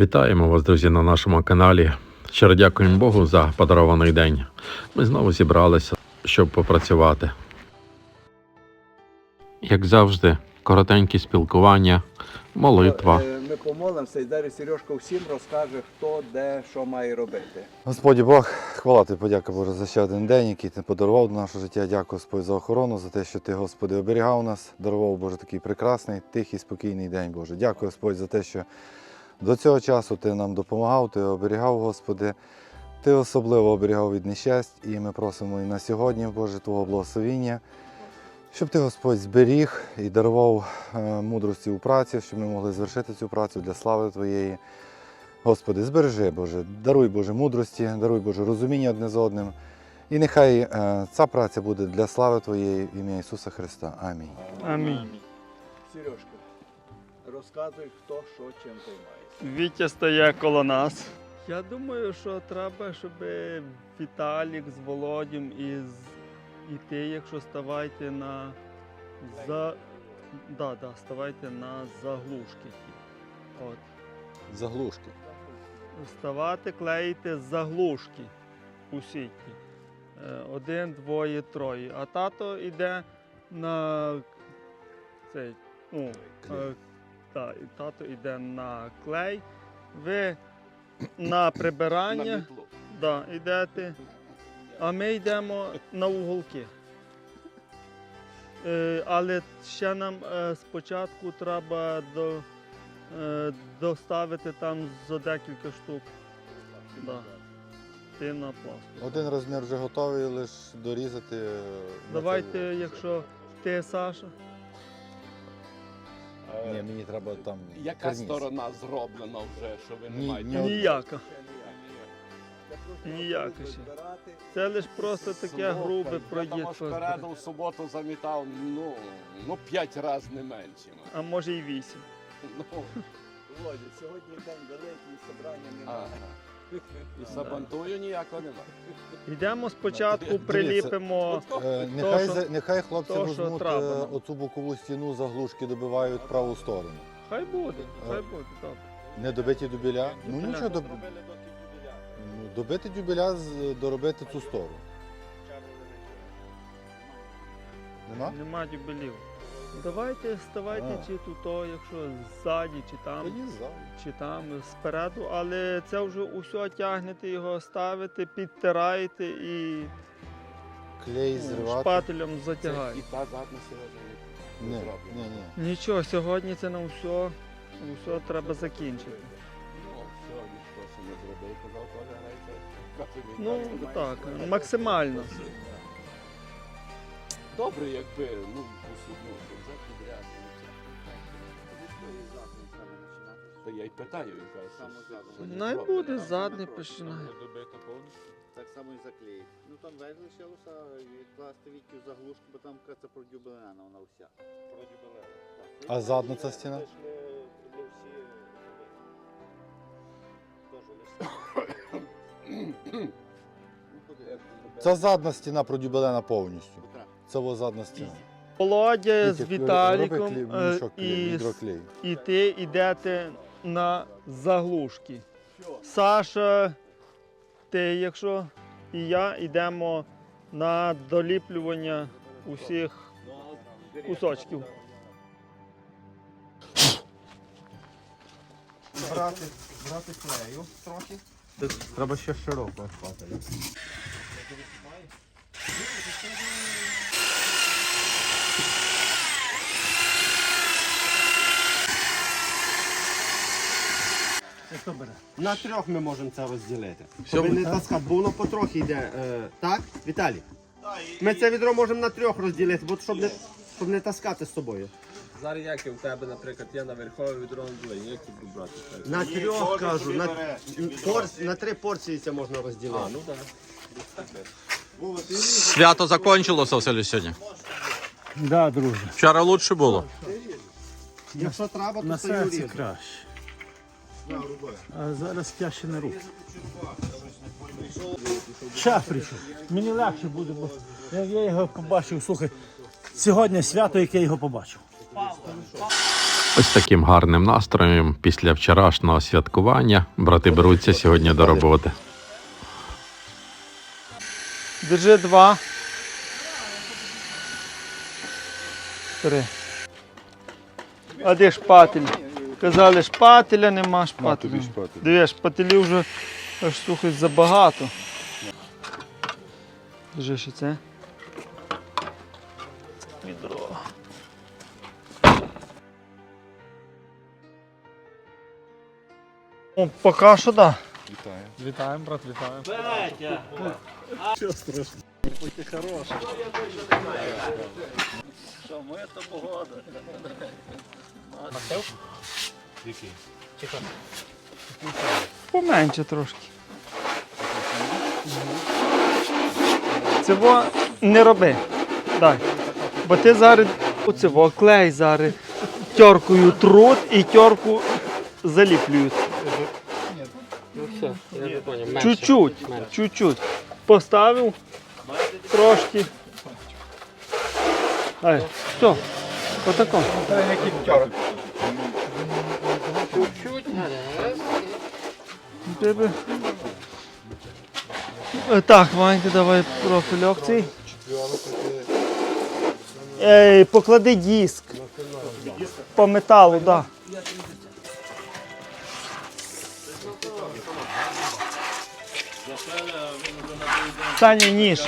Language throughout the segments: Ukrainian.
Вітаємо вас, друзі, на нашому каналі. Щиро дякуємо Богу за подарований день. Ми знову зібралися, щоб попрацювати. Як завжди, коротенькі спілкування, молитва. Е, Ми помолимося, і далі Сережка всім розкаже, хто де що має робити. Господі Бог, хвала тобі, подяка Боже за ще один день, який ти подарував до нашого життя. Дякую Господь за охорону, за те, що ти, Господи, оберігав нас, дарував Боже такий прекрасний, тихий, спокійний день, Боже. Дякую, Господь, за те, що до цього часу ти нам допомагав, ти оберігав, Господи. Ти особливо оберігав від нещасть, і ми просимо і на сьогодні, Боже, Твого благословіння, щоб ти, Господь, зберіг і дарував е, мудрості у праці, щоб ми могли звершити цю працю для слави Твоєї. Господи, збережи, Боже, даруй Боже мудрості, даруй Боже розуміння одне з одним. І нехай е, ця праця буде для слави Твоєї в ім'я Ісуса Христа. Амінь. Амінь. Сережка, розказуй, хто що чим займається. Вітя стає коло нас. Я думаю, що треба, щоб Віталік з Володім і, з... і ти, якщо ставайте на за... да, да, ставайте на заглушки. От. Заглушки. Ставати, клеїти заглушки у сітки. Е, Один, двоє, троє. А тато йде на цей, ну, Клей. е, та, і тато йде на клей. Ви на прибирання да, йдете, а ми йдемо на уголки. Е, але ще нам е, спочатку треба до, е, доставити там за декілька штук. Да. Ти на пластик. Один розмір вже готовий, лише дорізати. на Давайте, якщо ти, Саша, Ні, мені треба там. Яка карніз. сторона зроблена вже, що ви не Ні, маєте? ні. ніяка. Це просто ще. Це лише просто таке Слухай, грубе Я там аж переду в суботу замітав, ну, ну п'ять разів не менше. А може і вісім. Ну, Володя, сьогодні день великий, зібрання ага. І сабантую ніякого немає. Йдемо спочатку, приліпимо. Е, нехай, за- нехай хлопці то, що візьмуть треба е, нам. оцю бокову стіну, заглушки добивають праву сторону. Хай буде, хай буде, добре. Не добиті дюбеля. Ну нічого, доб... ну, добити дюбеля, з- доробити цю сторону. Нема? Нема дюбелів. Давайте ставайте А. чи тут, то, якщо ззаді, чи там, чи там спереду, але це вже усе тягнете його, ставите, підтираєте і Клей ну, зривати. шпателем Це затягаєте. і та задна сьогодні не ні, зроблена. ні. Нічого, сьогодні це на все, все треба закінчити. Ну, сьогодні що не зробив, казав, теж грається. Ну так, максимально. Добре, якби, ну, посудно, вже підряд. Та я й питаю, він каже, що Най буде задний починає. Так само і заклеїть. Ну там весь лишилося відкласти вітю заглушку, бо там кажеться продюбелена вона вся. А задна ця стіна? Це задна стіна продюбелена повністю. Це во задна стіна. Володя з Віталіком е, і, і ти йдете на заглушки. Саша, ти, якщо і я йдемо на доліплювання усіх кусочків. Брати, брати клею трохи. Треба ще широко На трьох ми можемо це розділити. Щоб не таскати, бо воно потрохи йде. Е, так, Віталій? Ми це відро можемо на трьох розділити, бо щоб не, щоб не таскати з собою. Зараз як і в тебе, наприклад, я на верховій відро на двоє, як ти брати? так? На трьох кажу, на, порц- на три порції це можна розділити. А, ну так. Свято закончилося в селі сьогодні. Да, друже, Вчора краще було. Якщо треба, на то це серці краще. А зараз тяжче на руки. Час прийшов. Мені легше буде, бо як я його побачив, слухай, сьогодні свято, яке я його побачив. Ось таким гарним настроєм після вчорашнього святкування брати беруться сьогодні до роботи. Держи два. Три. А де шпатель? Казали, шпателя нема шпателя. Диви, шпателів вже аж слухай забагато. Держи ще це. Відро. О, поки що да. Вітаємо, брат, вітаємо. Поменше трошки. Цього не роби. Дай. Бо ти зараз оцево клей зараз теркою труд і терку заліплюють. Чуть-чуть, чуть-чуть. Поставив трошки. Ай, все, отако. Тебе. Е, Так, Ванька, давай профіль опцій. Ей, поклади диск. По металу, так. Да. Саня, ніж.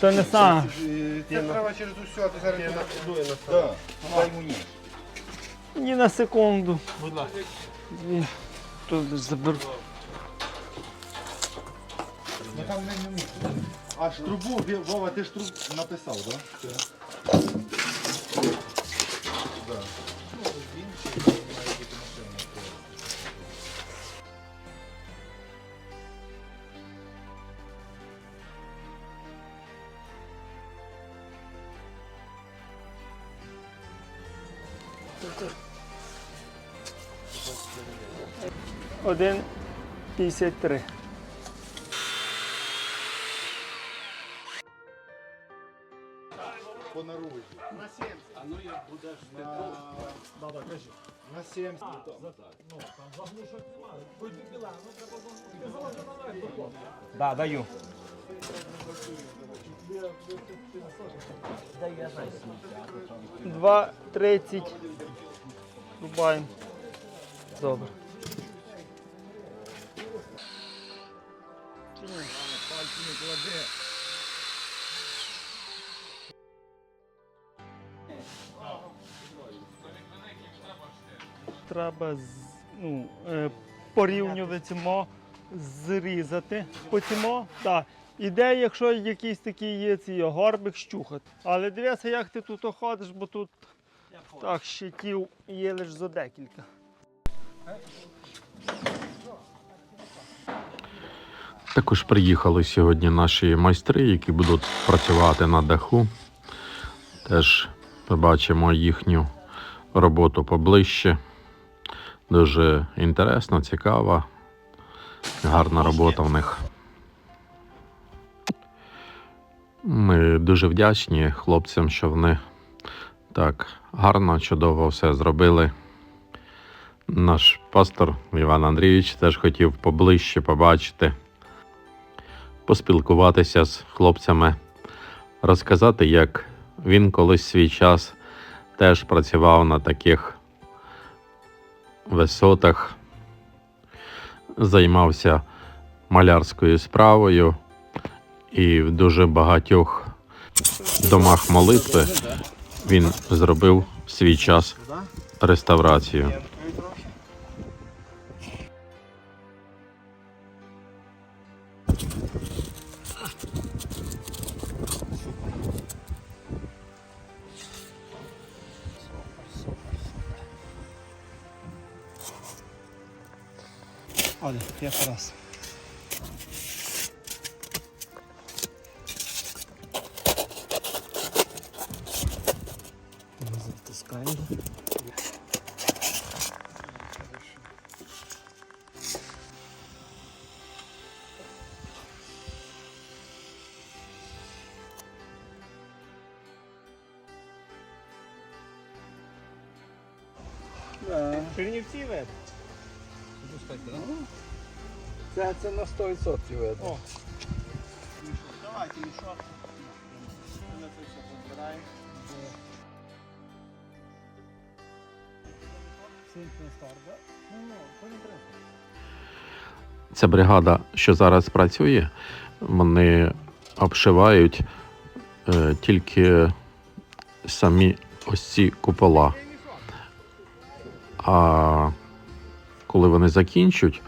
Це не сам. Це треба через усю, а ти зараз не накидує на сторону. Дай йому ніж. Ні на секунду. Будь ласка. Тут заберу. Ну там не вміє. А ж трубу, Вова, ти ж трубу написав, так? Один 53. По наружі. На 70. А ну як будеш на... На 70. Да, даю. Два 30. Рубаємо. Добре. Треба з- ну, е, порівнювати цимо, зрізати по цьому. Так. Іде, якщо якийсь такий є ці горбик щухати. Але дивися, як ти тут ходиш, бо тут так щитів є лише за декілька. Також приїхали сьогодні наші майстри, які будуть працювати на даху. Теж побачимо їхню роботу поближче. Дуже інтересна, цікава, гарна робота в них. Ми дуже вдячні хлопцям, що вони так гарно, чудово все зробили. Наш пастор Іван Андрійович теж хотів поближче побачити поспілкуватися з хлопцями, розказати, як він колись свій час теж працював на таких висотах, займався малярською справою і в дуже багатьох домах молитви він зробив свій час реставрацію. пять раз. Затискаем. Да. Чернівці веде. Це, це на 100% видно. Давайте, мішок. Ми це все позбираємо. Ця бригада, що зараз працює, вони обшивають е, тільки самі ось ці купола. А коли вони закінчать,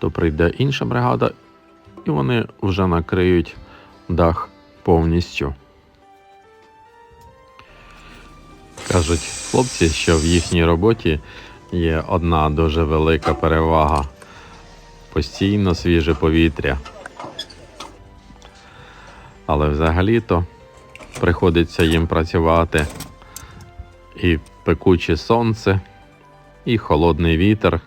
то прийде інша бригада, і вони вже накриють дах повністю. Кажуть хлопці, що в їхній роботі є одна дуже велика перевага постійно свіже повітря. Але взагалі-то приходиться їм працювати і пекуче сонце, і холодний вітер.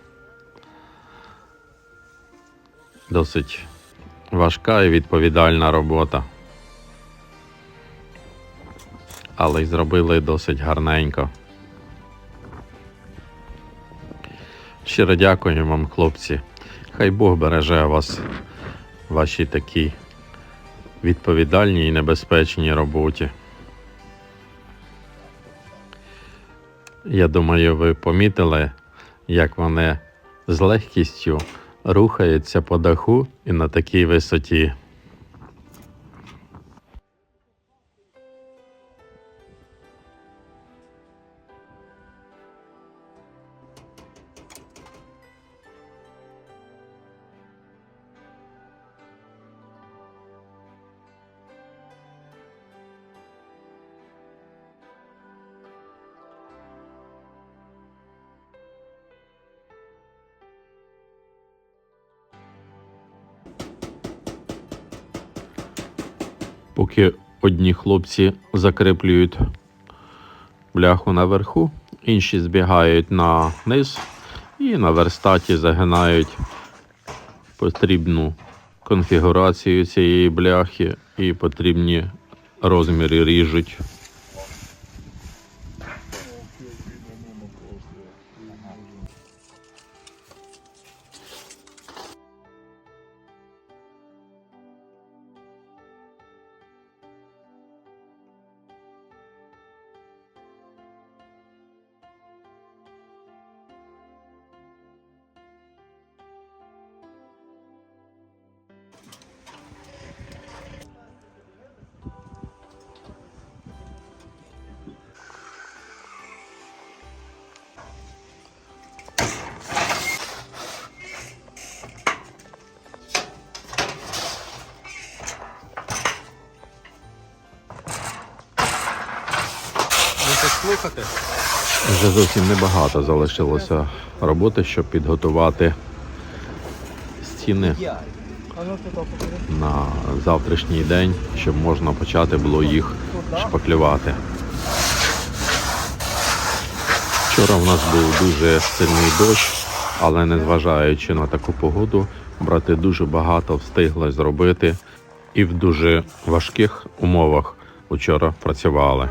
Досить важка і відповідальна робота. Але й зробили досить гарненько. Щиро дякую вам, хлопці. Хай Бог береже вас вашій такій відповідальній і небезпечній роботі. Я думаю, ви помітили, як вони з легкістю рухаються по даху і на такій висоті. Поки одні хлопці закріплюють бляху наверху, інші збігають на низ і на верстаті загинають потрібну конфігурацію цієї бляхи і потрібні розміри ріжуть. Вже зовсім небагато залишилося роботи, щоб підготувати стіни на завтрашній день, щоб можна почати було їх шпаклювати. Вчора в нас був дуже сильний дощ, але незважаючи на таку погоду, брати дуже багато встигли зробити і в дуже важких умовах вчора працювали.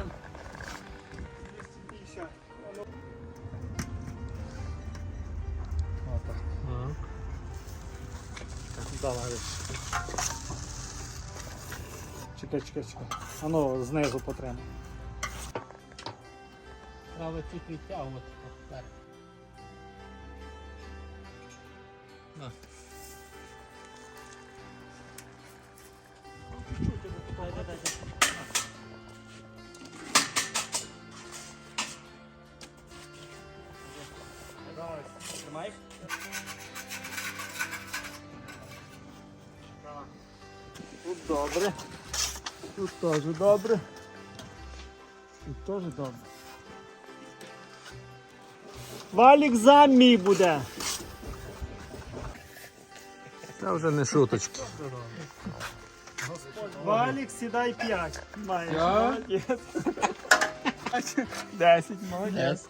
Ану, знизу потримай. Треба чуть відтягувати. Так. Тут добре. Тут теж добре. Тут теж добре. Валік зам мій буде. Це вже не шуточки. Валік, сідай 5. Маєш. Молодець. 10, молодець.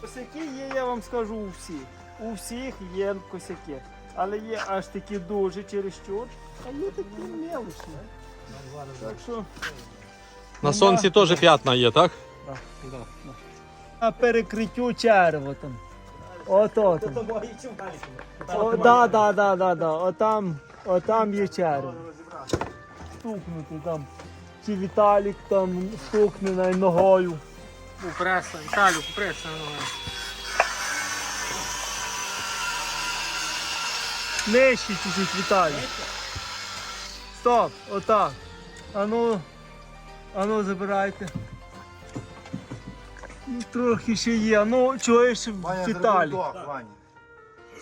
Косяки є, я вам скажу, у всіх. У всіх є косяки. Але є аж такі дуже чересчур, а є такі мелочні. Так що На сонці теж п'ятна є, так? На перекриттю черво там. Ото там. О, да, да, да, да, да. Отам, отам є черво. Стукнути там. Чи Віталік там стукне на ногою. Преса, Віталю, преса. Нижче чуть-чуть, Віталій. Стоп, отак. Ану, ану, забирайте. Ну, Трохи ще є. Ну, чуєш, Віталій.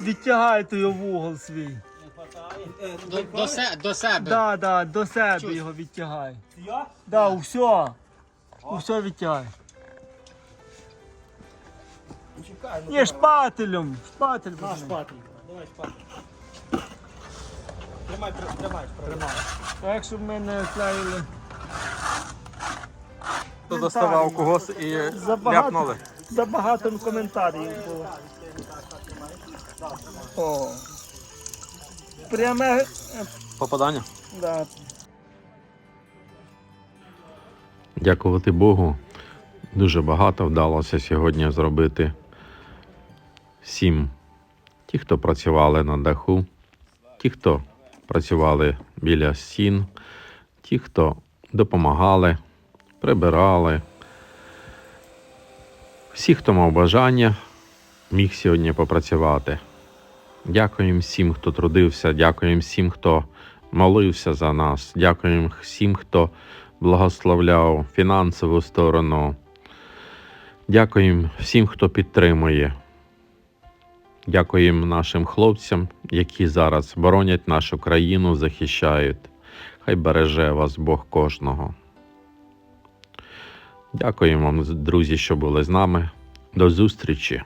Відтягайте його в угол свій. До, до, се, до себе. Да, да, до себе його відтягай. Да, усе. Усе відтягай. Ні, шпателем. Шпатель. На шпатель. Давай шпатель. Тримай, тримай, тримай. Так, щоб ми не клеїли. Хто доставав когось і Забагато, ляпнули. забагато коментарів було. О. Пряме. е, Попадання? Да. Дякувати Богу. Дуже багато вдалося сьогодні зробити всім. Ті, хто працювали на даху, ті, хто працювали біля стін, ті, хто допомагали, прибирали. Всі, хто мав бажання, міг сьогодні попрацювати. Дякуємо всім, хто трудився, дякуємо всім, хто молився за нас, дякуємо всім, хто благословляв фінансову сторону. Дякуємо всім, хто підтримує. Дякуємо нашим хлопцям, які зараз боронять нашу країну, захищають. Хай береже вас Бог кожного. Дякуємо вам, друзі, що були з нами. До зустрічі!